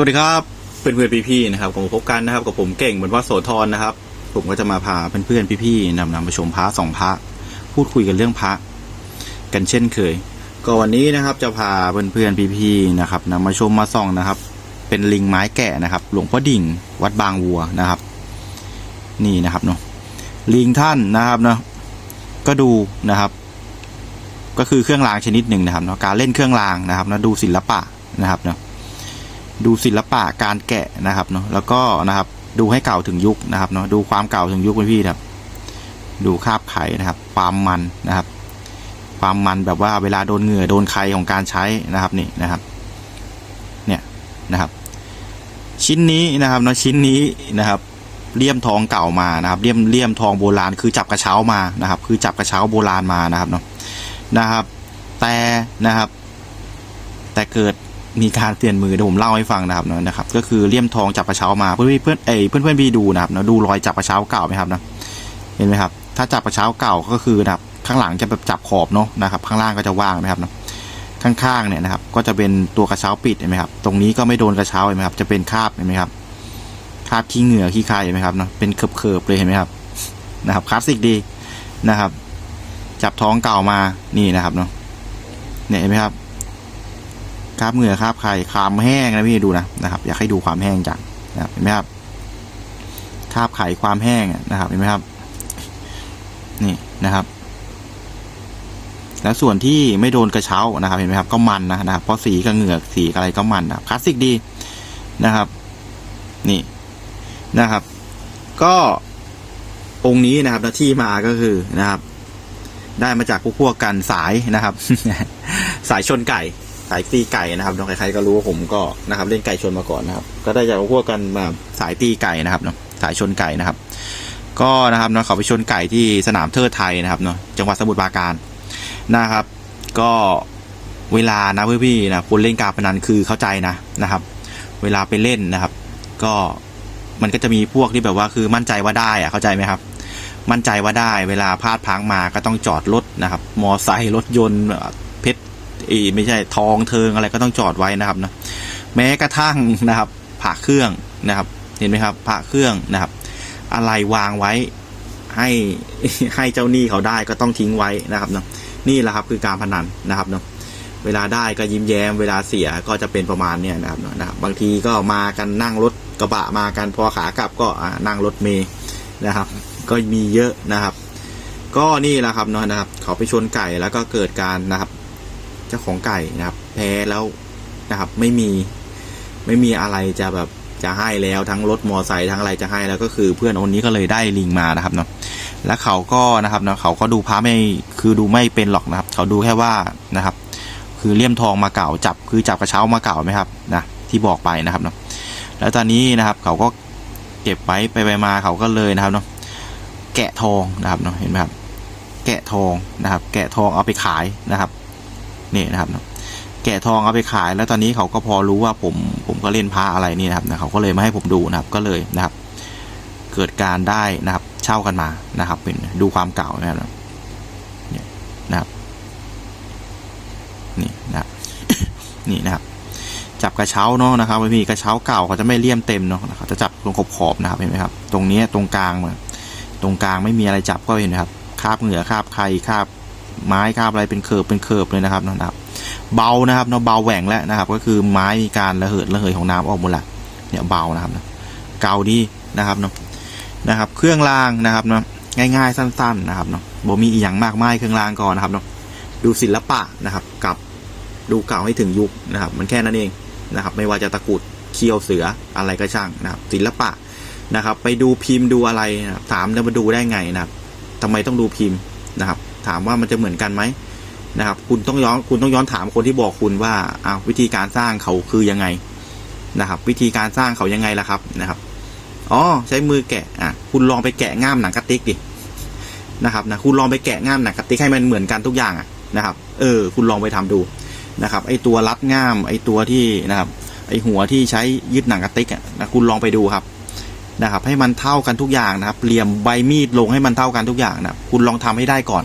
สวัสดีครับเพื่อนเพื่อนพี่ๆนะครับผมพบกันนะครับกับผมเก่งเหมือนว่าโสธรนะครับ ผมก็จะมาพาเพื่อนเพื่อนพี่ๆนำนำมาชมพระสองพระพูดคุยกันเรื่องพระกันเช่นเคย ก็วันนี้นะครับจะพาเพื่อนเพื่อนพี่ๆนะครับนำมาชมมาส่องนะครับ เป็นลิงไม้แกะนะครับ หลวงพ่อดิ่งวัดบางวัวนะครับ นี่นะครับเนาะลิงท่านนะครับเนาะก็ดูนะครับ ก็คือเครื่องรางชนิดหนึ่งนะครับเนาะการเล่นเครื่องรางนะครับนะดูศิลปะนะครับเนาะ ดูศิลปะการแกะนะครับเนาะแล้วก็นะครับดูให้เก่าถึงยุคนะครับเนาะดูความเก่าถึงยุคพี่พี่นะครับ ดูคาบไข่นะครับ ความมันนะครับ ความมันแบบว่าเวลาโดนเหงื่อโดนไข่ของการใช้นะครับนี่นะครับ เนี่ยนะครับ ชิ้นนี้นะครับเนาะชิ้นนี้นะครับเลี่ยมทองเก่ามานะครับเลี่ยมเลี่ยมทองโบราณคือจับกระเช้ามานะครับ คือจับกระเช้าโบราณมานะครับเนาะนะครับ แต่นะครับ แต่เกิด มีการเปลี่ยนมือเดี๋ยวผมเล่าให้ฟังนะครับเนะนะครับ ก็คือเลี่ยมทองจับกระเช้ามาเพื่อนเพื่อนเอยเพื่อนเพื่อนพี่ดูนะครับเนะดูรอยจับกระเช้าเก่าไหมครับนะเห็นไหมครับ ถ้าจับกระเช้าเก่าก็คือนะครับข้างหลังจะแบบจับขอบเนาะนะครับ ข้างล่างก็จะว่างนะครับเนะข้างๆเนี่ยนะครับ ก็จะเป็นตัวกระเช้าปิดเห็นไหมครับ ตรงนี้ก็ไม่โดนกระเช้าเห็นไหมครับ จะเป็นคาบเห็นไหมครับคาบขี้เหงื่อขี้คายเห็นไหมครับเนาะเป็นเคิบๆเลยเห็นไหมครับนะครับคลาสสิกดีนะครับ จับท้องเก่ามานี่นะครับเนาะเนี่ยเห็นไหมครับ คราบเหงื่อคราบไข่ความแห้งนะพี่ดูนะนะครับ อยากให้ดูความแห้งจังนะครับเห็นไหมครับคราบไข่ความแห้งนะครับเห็นไหมครับ นี่นะครับ แล้วส่วนที่ไม่โดนกระเช้านะครับ เห็นไหมครับ ก็มันนะนะครับเพราะสีกับเหงือกสีอะไรก็มันนะคลาสสิกดีนะครับ นี่นะครับ ก็องค์นี้นะครับแล้วที่มาก็คือนะครับ ได้มาจากพวกพวกกันสายนะครับ สายชนไก่ สายตีไก่นะครับน้องใครๆก็รู้ว่าผมก็นะครับเล่นไก่ชนมาก่อนนะครับ ก็ได้จากพวกกันมาสายตีไก่นะครับเนาะสายชนไก่นะครับ ก็นะครับเนาะเขาไปชนไก่ที่สนามเทิดไทยนะครับเนาะจังหวัดสมุทรปราการนะครับ ก็เวลานะพี่ๆนะคนเล่นการพนันคือเข้าใจนะนะครับ เวลาไปเล่นนะครับ ก็มันก็จะมีพวกที่แบบว่าคือมั่นใจว่าได้อะเข้าใจไหมครับ มั่นใจว่าได้ เวลาพลาดพังมาก็ต้องจอดรถนะครับ มอไซค์รถยนต์ เอีไม่ใช่ทองเทิงอะไรก็ต้องจอดไว้นะครับนะแม้กระทั่งนะครับผ่าเครื่องนะครับ เห็นไหมครับผ่าเครื่องนะครับ อะไรวางไว้ให้ให้เจ้าหนี้เขาได้ก็ต้องทิ้งไว้นะครับเนาะนี่แหละครับคือการพนันนะครับเนาะเวลาได้ก็ยิ้มแย้ม เวลาเสียก็จะเป็นประมาณเนี้ยนะครับเนาะนะครับ บางทีก็มากันนั่งรถกระบะมากันพอขากลับก็อ่านั่งรถเมย์นะครับ ก็มีเยอะนะครับ ก็นี่แหละครับเนาะนะครับ เขาไปชนไก่แล้วก็เกิดการนะครับ เจ้าของไก่นะครับ แพ้แล้วนะครับไม่มีไม่มีอะไรจะแบบจะให้แล้วทั้งรถมอไซค์ทั้งอะไรจะให้แล้วก็คือเพื่อนคนนี้ก็เลยได้ลิงมานะครับเนาะแล้วเขาก็นะครับเนาะเขาก็ดูพระไม่คือดูไม่เป็นหรอกนะครับ เขาดูแค่ว่านะครับ คือเลี่ยมทองมาเก่าจับคือจับกระเช้ามาเก่าไหมครับนะที่บอกไปนะครับเนาะแล้วตอนนี้นะครับเขาก็เก็บไว้ไปไปมาเขาก็เลยนะครับเนาะแกะทองนะครับเนาะเห็นไหมครับแกะทองนะครับ แกะทองเอาไปขายนะครับ นี่นะครับแกะทองเอาไปขายแล้วตอนนี้เขาก็พอรู้ว่าผมผมก็เล่นพระอะไรนี่นะครับนะเขาก็เลยมาให้ผมดูนะครับก็เลยนะครับ เกิดการได้นะครับ เช่ากันมานะครับ เป็นดูความเก่านะครับเนี่ยนะครับนี่นะนี่นะครับ จับกระเช้าเนาะนะครับพี่กระเช้าเก่าเขาจะไม่เลี่ยมเต็มเนาะเขาจะจับตรงขอบขอบๆนะครับเห็นไหมครับ ตรงนี้ตรงกลางมาตรงกลางไม่มีอะไรจับก็เห็นนะครับคาบเหงื่อคาบไข่คาบ ไม้คาบอะไรเป็นเคิร์ฟเป็นเคิร์ฟเลยนะครับนะครับ เบานะครับเนาะเบาแหว่งแล้วนะครับ ก็คือไม้มีการระเหิดระเหยของน้ำออกหมดละเนี่ยเบานะครับนะเกาดีนะครับเนาะนะครับ เครื่องรางนะครับเนาะง่ายๆสั้น ๆนะครับเนาะบ่มีอีอย่างมากมายเครื่องรางก่อนนะครับเนาะดูศิลปะนะครับ กับดูเก่าให้ถึงยุคนะครับ มันแค่นั้นเองนะครับ ไม่ว่าจะตะกุดเคี้ยวเสืออะไรก็ช่างนะครับ ศิลปะนะครับ ไปดูพิมพ์ดูอะไรนะถามจะมาดูได้ไงนะครับทำไมต้องดูพิมพ์นะครับ ถามว่ามันจะเหมือนกันไหมนะครับ คุณต้องย้อนคุณต้องย้อนถามคนที่บอกคุณว่าอ้าววิธีการสร้างเขาคือยังไงนะครับ วิธีการสร้างเขายังไงล่ะครับนะครับอ๋อใช้มือแกะอะคุณลองไปแกะง่ามหนังกระติกดินะครับนะคุณลองไปแกะง่ามหนังกระติกให้มันเหมือนกันทุกอย่างอะนะครับ เออ คุณลองไปทำดูนะครับ ไอตัวรัดง่ามไอตัวที่นะครับ ไอหัวที่ใช้ยึดหนังกระติกอะนะคุณลองไปดูครับนะครับ ให้มันเท่ากันทุกอย่างนะครับเหลี่ยมใบมีดลงให้มันเท่ากันทุกอย่างนะคุณลองทำให้ได้ก่อน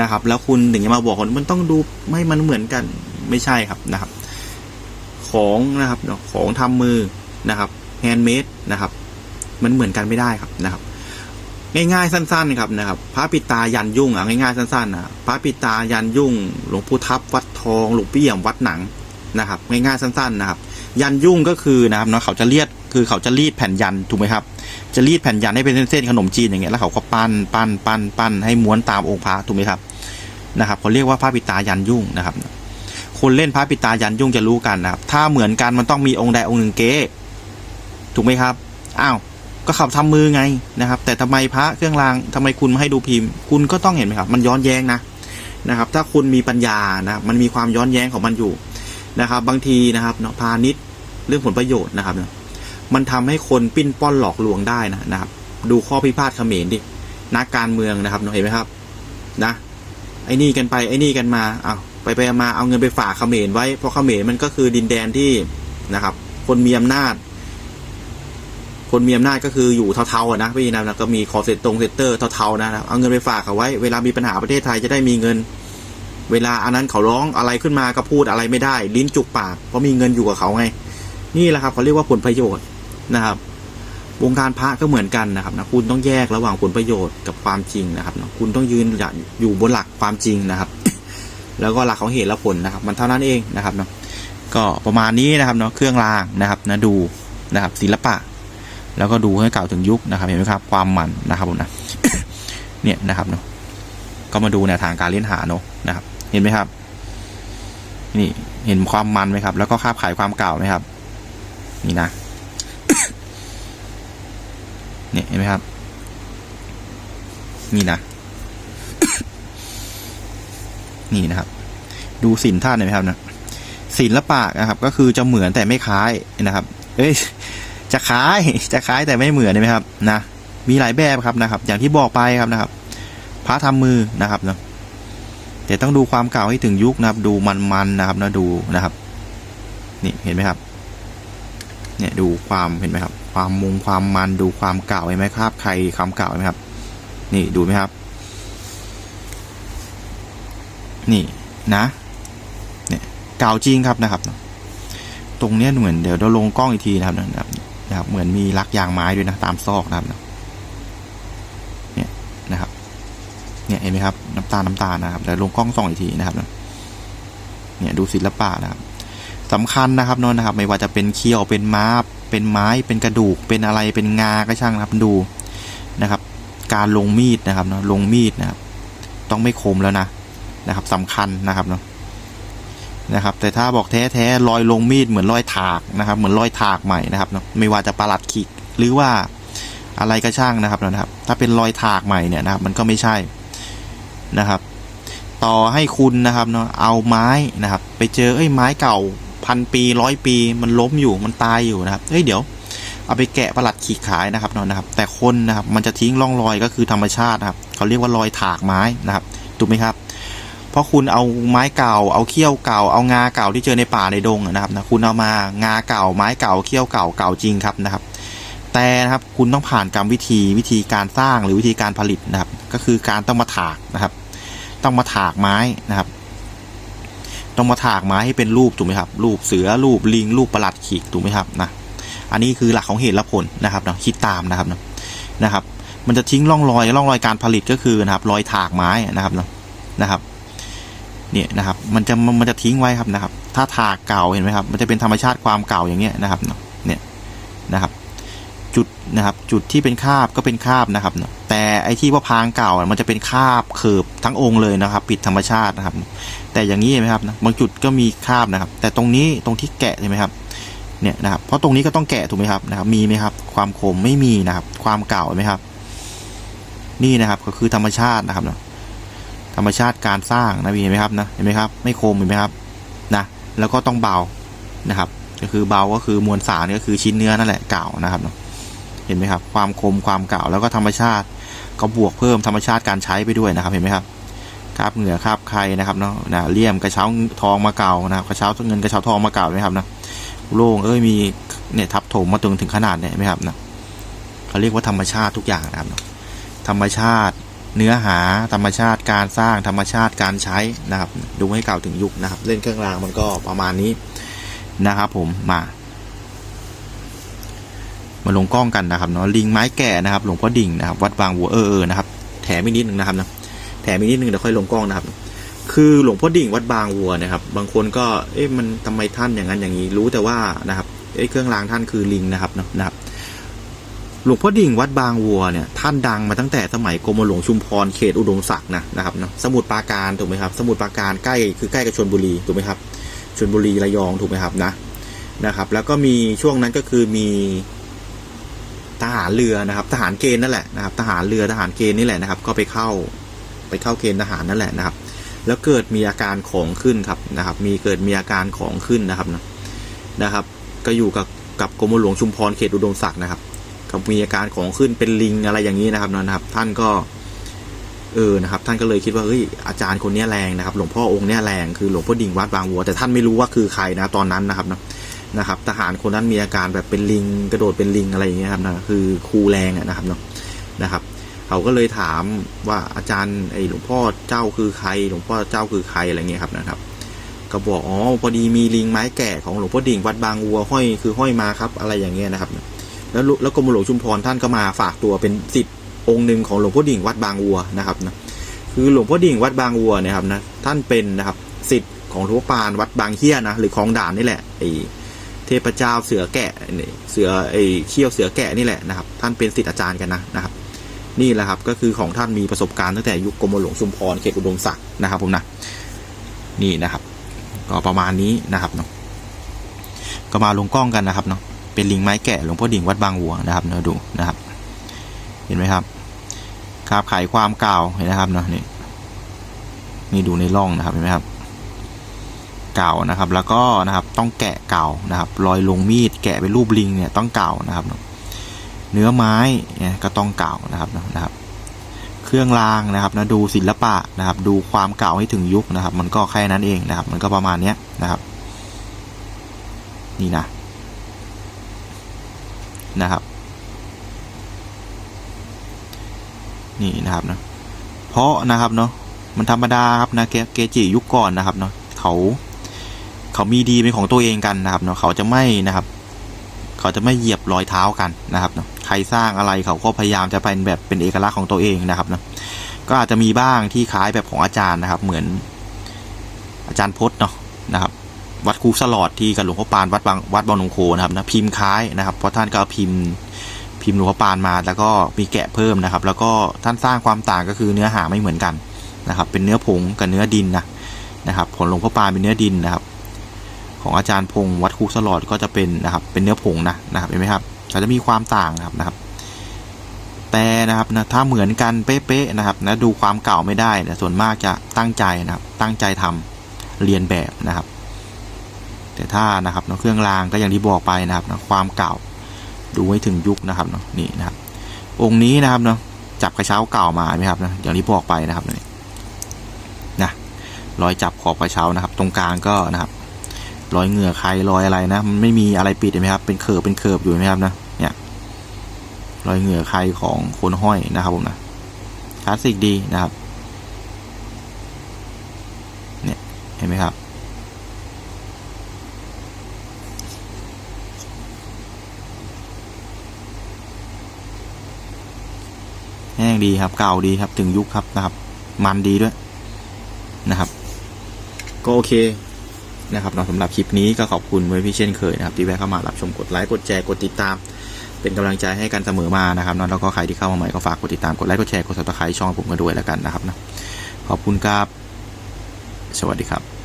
นะครับ แล้วคุณถึงจะมาบอกคนมันต้องดูไม่มันเหมือนกันไม่ใช่ครับนะครับ ของนะครับของทำมือนะครับแฮนด์เมดนะครับ มันเหมือนกันไม่ได้ครับนะครับ ง่ายๆสั้น ๆ ครับนะครับ พระปิตายันยุ่งอะง่ายๆสั้นๆนะพระปิตายันยุ่ง หลวงปู่ทับวัดทองหลวงพี่เอี่ยมวัดหนังนะครับ ง่ายๆสั้น ๆ นะครับ ยันยุ่งก็คือนะครับเนาะเขาจะเลียด คือเขาจะรีดแผ่นยันถูกไหมครับ จะรีดแผ่นยันให้เป็นเส้นๆขนมจีนอย่างเงี้ยแล้วเขาก็ปั้นปั้นปั้นปั้นให้ม้วนตามองค์พระถูกไหมครับนะครับเขาเรียกว่าพระปิตายันยุ่งนะครับ คนเล่นพระปิตายันยุ่งจะรู้กันนะครับ ถ้าเหมือนกันมันต้องมีองค์ใดองค์หนึ่งเก๊ถูกไหมครับอ้าวก็ขับทำมือไงนะครับ แต่ทำไมพระเครื่องรางทำไมคุณไม่ให้ดูพิมพ์ คุณก็ต้องเห็นไหมครับ มันย้อนแย้งนะนะครับ ถ้าคุณมีปัญญานะครับมันมีความย้อนแย้งของมันอยู่นะครับ บางทีนะครับเนาะพาณิชย์เรื่องผลประโยชน์นะครับเนาะ มันทำให้คนปิ้นป้อนหลอกลวงได้นะนะครับ ดูข้อพิพาทเขมรดินักการเมืองนะครับเห็นไหมครับนะไอ้นี่กันไปไอ้นี่กันมาเอาไปไปมาเอาเงินไปฝากเขมรไว้เพราะเขมรมันก็คือดินแดนที่นะครับ คนมีอำนาจ คนมีอำนาจก็คืออยู่เทาๆนะพี่นะก็มีคอเซ็ตตรงเซ็ตเตอร์เทาๆนะเอาเงินไปฝากเขาไว้ เวลามีปัญหาประเทศไทยจะได้มีเงิน เวลาอันนั้นเขาร้องอะไรขึ้นมาก็พูดอะไรไม่ได้ ลิ้นจุกปากเพราะมีเงินอยู่กับเขาไง นี่แหละครับเขาเรียกว่าผลประโยชน์ นะครับ วงการพระก็เหมือนกันนะครับนะคุณต้องแยกระหว่างผลประโยชน์กับความจริงนะครับนะคุณต้องยืนอยู่บนหลักความจริงนะครับ แล้วก็หลักของเหตุและผลนะครับ มันเท่านั้นเองนะครับเนาะก็ประมาณนี้นะครับเนาะเครื่องรางนะครับนะดูนะครับศิลปะ แล้วก็ดูให้กล่าวถึงยุคนะครับเห็นไหมครับความมันนะครับผมนะเนี่ยนะครับเนาะก็มาดูแนวทางการเล่นหาเนาะนะครับ เห็นไหมครับ นี่เห็นความมันไหมครับ แล้วก็คาบขายความเก่าไหมครับ นี่นะ เนี่ยเห็นไหมครับ นี่นะ นี่นะครับ ดูสินท่านเห็นไหมครับนะศิลปะนะครับ ก็คือจะเหมือนแต่ไม่คล้ายนะครับ เอ้ย จะคล้าย จะคล้ายแต่ไม่เหมือนเห็นไหมครับ นะ มีหลายแบบครับนะครับ อย่างที่บอกไปครับนะครับ พระทำมือนะครับเนาะแต่ต้องดูความเก่าให้ถึงยุคนะครับ ดูมันๆนะครับนะดูนะครับ นี่เห็นไหมครับ เนี่ยดูความเห็นไหมครับ ความมุงความมันดูความเก่าเห็นไหมครับ ใครความเก่าเห็นไหมครับ นี่ดูไหมครับ นี่นะ เนี่ยเก่าจริงครับนะครับ ตรงเนี้ยเหมือนเดี๋ยวเราลงกล้องอีกทีนะครับนะครับนะครับเหมือนมีลักยางไม้ด้วยนะตามซอกนะครับ เนี่ยนะครับ เนี่ยเห็นไหมครับ น้ำตาลน้ำตาลนะครับเดี๋ยวลงกล้องส่องอีกทีนะครับเนี่ยดูศิลปะนะครับสำคัญนะครับนนนะครับ ไม่ว่าจะเป็นเคี้ยวเป็นม้า เป็นไม้เป็นกระดูกเป็นอะไรเป็นงาก็ช่างนะครับดูนะครับ การลงมีดนะครับเนาะลงมีดนะครับ ต้องไม่คมแล้วนะนะครับสำคัญนะครับเนาะนะครับ แต่ถ้าบอกแท้แท้รอยลงมีดเหมือนรอยถากนะครับ เหมือนรอยถากใหม่นะครับเนาะไม่ว่าจะประหลัดขีดหรือว่าอะไรก็ช่างนะครับนะครับ ถ้าเป็นรอยถากใหม่เนี่ยนะครับ มันก็ไม่ใช่นะครับ ต่อให้คุณนะครับเนาะเอาไม้นะครับ ไปเจอเอ้ไม้เก่า พันปีร้อยปีมันล้มอยู่มันตายอยู่นะครับเอ้ยเดี๋ยวเอาไปแกะประหลัดขีดขายนะครับนาะนะครับ แต่คนนะครับมันจะทิ้งร่องรอยก็คือธรรมชาตินะครับเขาเรียกว่ารอยถากไม้นะครับถูกไหมครับเพราะคุณเอาไม้เก่า เอาเขี้ยวเก่า เอางาเก่าที่เจอในป่าในดงนะครับนะคุณเอามางาเก่า ไม้เก่าเขี้ยวเก่าเก่าจริงครับนะครับ แต่นะครับคุณต้องผ่านกรรมวิธีวิธีการสร้างหรือวิธีการผลิตนะครับ ก็คือการต้องมาถากนะครับ ต้องมาถากไม้นะครับ ต้องมาถากไม้ให้เป็นรูปถูกไหมครับ รูปเสือรูปลิงรูปประหลัดขีดถูกไหมครับนะอันนี้คือหลักของเหตุและผลนะครับนะคิดตามนะครับนะนะครับ มันจะทิ้งร่องรอยร่องรอยการผลิตก็คือนะครับ รอยถากไม้นะครับเนาะนะครับเนี่ยนะครับ มันจะมันจะทิ้งไว้ครับนะครับ ถ้าถากเก่าเห็นไหมครับ มันจะเป็นธรรมชาติความเก่าอย่างเงี้ยนะครับเนี่ยนะครับ จุดนะครับ จุดที่เป็นคาบก็เป็นคาบนะครับเนาะ แต่ไอ้ที่ว่าพางเก่ามันจะเป็นคาบเขิบทั้งองค์เลยนะครับ ปิดธรรมชาตินะครับ แต่อย่างนี้เห็นไหมครับบางจุดก็มีคาบนะครับ แต่ตรงนี้ตรงที่แกะเห็นไหมครับเนี่ยนะครับเพราะตรงนี้ก็ต้องแกะถูกไหมครับนะครับ มีไหมครับ ความคมไม่มีนะครับ ความเก่าเห็นไหมครับ นี่นะครับก็คือธรรมชาตินะครับนะธรรมชาติการสร้างนะเห็นไหมครับนะเห็นไหมครับ ไม่คมเห็นไหมครับนะแล้วก็ต้องเบานะครับ ก็คือเบาก็คือมวลสารก็คือชิ้นเนื้อนั่นแหละเก่านะครับเห็นไหมครับ ความคมความเก่าแล้วก็ธรรมชาติ ก็บวกเพิ่มธรรมชาติการใช้ไปด้วยนะครับเห็นไหมครับคราบเหงื่อคราบใครนะครับเนาะนะเลี่ยมกระเช้าทองมาเก่านะครับกระเช้าเงินกระเช้าทองมาเก่าไหมครับนะโล่งเอ้ยมีเนี่ยทับถมมาตรงถึงขนาดเนี่ยไหมครับนะเขาเรียกว่าธรรมชาติทุกอย่างนะครับนะธรรมชาติเนื้อหาธรรมชาติการสร้างธรรมชาติการใช้นะครับ ดูให้กล่าวถึงยุคนะครับ เล่นเครื่องรางมันก็ประมาณนี้นะครับผมมา มาลงกล้องกันนะครับเนาะลิงไม้แก่นะครับหลวงพ่อดิ่งนะครับวัดบางวัวเออเออนะครับแถมอีกนิดนึงนะครับนะแถมอีกนิดนึงเดี๋ยวค่อยลงกล้องนะครับ คือหลวงพ่อดิ่งวัดบางวัวนะครับ บางคนก็เอ๊ะมันทำไมท่านอย่างนั้นอย่างนี้รู้แต่ว่านะครับเอ้ยเครื่องรางท่านคือลิงนะครับเนาะนะครับหลวงพ่อดิ่งวัดบางวัวเนี่ยท่านดังมาตั้งแต่สมัยกรมหลวงชุมพรเขตอุดมศักดิ์นะนะครับเนาะสมุทรปราการถูกไหมครับ สมุทรปราการใกล้คือใกล้กับชลบุรีถูกไหมครับชลบุรีระยองถูกไหมครับนะนะครับ แล้วก็มีช่วงนั้นก็คือมี ทหารเรือนะครับทหารเกณฑ์นั่นแหละนะครับทหารเรือทหารเกณฑ์นี่แหละนะครับ ก็ไปเข้าไปเข้าเกณฑ์ทหารนั่นแหละนะครับ แล้วเกิดมีอาการของขึ้นครับนะครับ มีเกิดมีอาการของขึ้นนะครับนะนะครับ ก็อยู่กับกับกรมหลวงชุมพรเขตอุดมศักดิ์นะครับก็มีอาการของขึ้นเป็นลิงอะไรอย่างนี้นะครับนะครับ ท่านก็เออนะครับ ท่านก็เลยคิดว่าเฮ้ยอาจารย์คนนี้แรงนะครับ หลวงพ่อองค์นี้แรงคือหลวงพ่อดิ่งวัดบางวัวแต่ท่านไม่รู้ว่าคือใครนะตอนนั้นนะครับนะ นะครับทหารคนนั้นมีอาการแบบเป็นลิงกระโดดเป็นลิงอะไรอย่างเงี้ยครับนะคือครูแรงอะนะครับเนาะนะครับเขาก็เลยถามว่าอาจารย์ไอหลวงพ่อเจ้าคือใคร หลวงพ่อเจ้าคือใครอะไรเงี้ยครับนะครับ ก็บอกอ๋อพอดีมีลิงไม้แก่ของหลวงพ่อดิ่งวัดบางวัวห้อยคือห้อยมาครับอะไรอย่างเงี้ยนะครับ แล้วแล้วกรมหลวงชุมพรท่านก็มาฝากตัวเป็นสิทธิ์องค์หนึ่งของหลวงพ่อดิ่งวัดบางวัวนะครับนะคือหลวงพ่อดิ่งวัดบางวัวนี่ยครับนะท่านเป็นนะครับสิทธิ์ของหลวงพ่อปานวัดบางเฮียนะหรือของด่านนี่แหละไอ เทพเจ้าเสือแกะนี่เสือไอเขี้ยวเสือแกะนี่แหละนะครับ ท่านเป็นสิทธิ์อาจารย์กันนะนะครับ นี่แหละครับก็คือของท่านมีประสบการณ์ตั้งแต่ยุคกรมหลวงชุมพรเขตอุดมศักดิ์นะครับผมนะนี่นะครับ ก็ประมาณนี้นะครับเนาะก็มาลงกล้องกันนะครับเนาะเป็นลิงไม้แกะหลวงพ่อดิ่งวัดบางวัวนะครับเนาะดูนะครับ เห็นไหมครับคาบไขความเก่าเห็นนะครับเนาะนี่นี่ดูในร่องนะครับเห็นไหมครับ เก่านะครับ แล้วก็นะครับต้องแกะเก่านะครับ รอยลงมีดแกะเป็นรูปลิงเนี่ยต้องเก่านะครับ เนื้อไม้เนี่ยก็ต้องเก่านะครับนะนะครับ เครื่องรางนะครับนะดูศิลปะนะครับ ดูความเก่าให้ถึงยุคนะครับ มันก็แค่นั้นเองนะครับ มันก็ประมาณเนี้ยนะครับ นี่นะนะครับ นี่นะครับนะเพราะนะครับเนาะมันธรรมดาครับนะเกเกจิยุคก่อนนะครับเนาะเขา เขามีดีเป็นของตัวเองกันนะครับเนาะเขาจะไม่นะครับ เขาจะไม่เหยียบรอยเท้ากันนะครับเนาะใครสร้างอะไรเขาก็พยายามจะเป็นแบบเป็นเอกลักษณ์ของตัวเองนะครับเนาะก็อาจจะมีบ้างที่คล้ายแบบของอาจารย์นะครับ เหมือน อาจารย์พจน์เนาะนะครับ วัดคูสลอดที่กับหลวงพ่อปานวัดบางวัดบางหนองโคนะครับนะพิมพ์คล้ายนะครับเพราะท่านก็พิมพ์พิมพ์หลวงพ่อปานมา แล้วก็มีแกะเพิ่มนะครับ แล้วก็ท่านสร้างความต่างก็คือเนื้อหาไม่เหมือนกันนะครับ เป็นเนื้อผงกับเนื้อดินนะนะครับของหลวงพ่อปานเป็นเนื้อดินนะครับ ของอาจารย์พงศ์วัดคูสลอดก็จะเป็นนะครับเป็นเนื้อผงนะนะครับเห็นไหมครับก็จะมีความต่างนะครับนะครับ แต่นะครับนะถ้าเหมือนกันเป๊ะๆนะครับนะดูความเก่าไม่ได้นะส่วนมากจะตั้งใจนะครับ ตั้งใจทำเรียนแบบนะครับ แต่ถ้านะครับเนาะเครื่องรางก็อย่างที่บอกไปนะครับนะความเก่าดูให้ถึงยุคนะครับเนาะนี่นะครับ องค์นี้นะครับเนาะจับกระเช้าเก่ามาไหมครับนะอย่างที่บอกไปนะครับนี่นะรอยจับขอบกระเช้านะครับ ตรงกลางก็นะครับ รอยเหงื่อใครรอยอะไรนะ มันไม่มีอะไรปิดเห็นไหมครับ เป็นเคิร์ฟเป็นเคิร์ฟอยู่เห็นไหมครับนะ เนี่ย รอยเหงื่อใครของคนห้อยนะครับผมนะคลาสสิกดีนะครับ เนี่ยเห็นไหมครับ แห้งดีครับ เก่าดีครับ ถึงยุคครับนะครับ มันดีด้วยนะครับ ก็โอเค นะครับเนาะสำหรับคลิปนี้ก็ขอบคุณไว้พี่เช่นเคยนะครับที่แวะเข้ามารับชมกดไลค์กดแชร์กดติดตาม เป็นกำลังใจให้กันเสมอมานะครับเนาะแล้วก็ใครที่เข้ามาใหม่ก็ฝากกดติดตามกดไลค์กดแชร์กดซับสไครต์ช่องผมกันด้วยแล้วกันนะครับนะขอบคุณครับ สวัสดีครับ